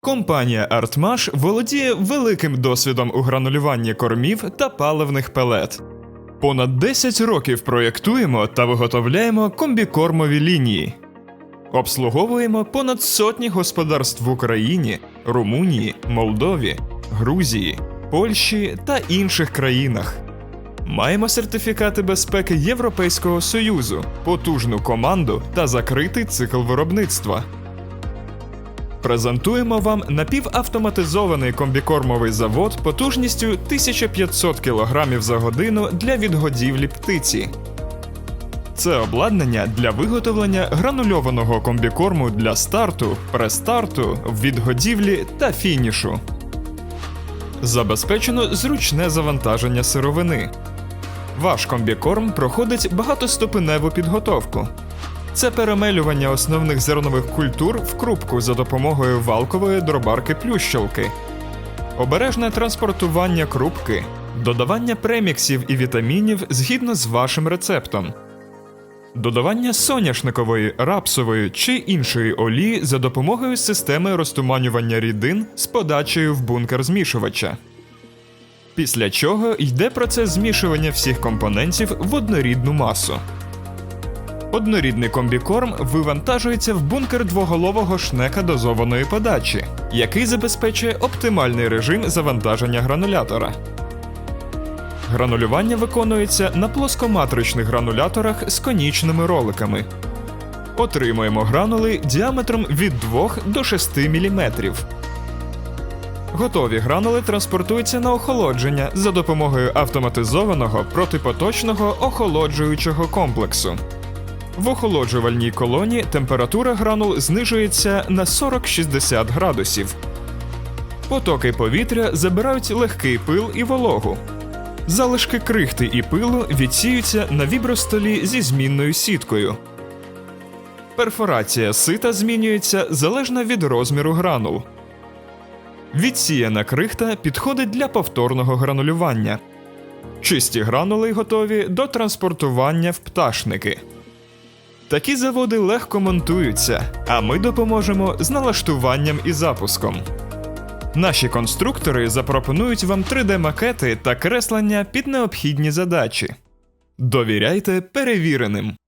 Компанія Артмаш володіє великим досвідом у гранулюванні кормів та паливних пелет. Понад 10 років проєктуємо та виготовляємо комбікормові лінії. Обслуговуємо понад сотні господарств в Україні, Румунії, Молдові, Грузії, Польщі та інших країнах. Маємо сертифікати безпеки Європейського Союзу, потужну команду та закритий цикл виробництва. Презентуємо вам напівавтоматизований комбікормовий завод потужністю 1500 кг за годину для відгодівлі птиці. Це обладнання для виготовлення гранульованого комбікорму для старту, престарту, відгодівлі та фінішу. Забезпечено зручне завантаження сировини. Ваш комбікорм проходить багатоступеневу підготовку. Це перемелювання основних зернових культур в крупку за допомогою валкової дробарки плющилки, обережне транспортування крупки, додавання преміксів і вітамінів згідно з вашим рецептом, додавання соняшникової, рапсової чи іншої олії за допомогою системи розтуманювання рідин з подачею в бункер змішувача. Після чого йде процес змішування всіх компонентів в однорідну масу. Однорідний комбікорм вивантажується в бункер двоголового шнека дозованої подачі, який забезпечує оптимальний режим завантаження гранулятора. Гранулювання виконується на плоскоматричних грануляторах з конічними роликами. Отримуємо гранули діаметром від 2 до 6 мм. Готові гранули транспортуються на охолодження за допомогою автоматизованого протипоточного охолоджуючого комплексу. В охолоджувальній колоні температура гранул знижується на 40-60 градусів. Потоки повітря забирають легкий пил і вологу. Залишки крихти і пилу відсіються на вібростолі зі змінною сіткою. Перфорація сита змінюється залежно від розміру гранул. Відсіяна крихта підходить для повторного гранулювання. Чисті гранули готові до транспортування в пташники. Такі заводи легко монтуються, а ми допоможемо з налаштуванням і запуском. Наші конструктори запропонують вам 3D-макети та креслення під необхідні задачі. Довіряйте перевіреним.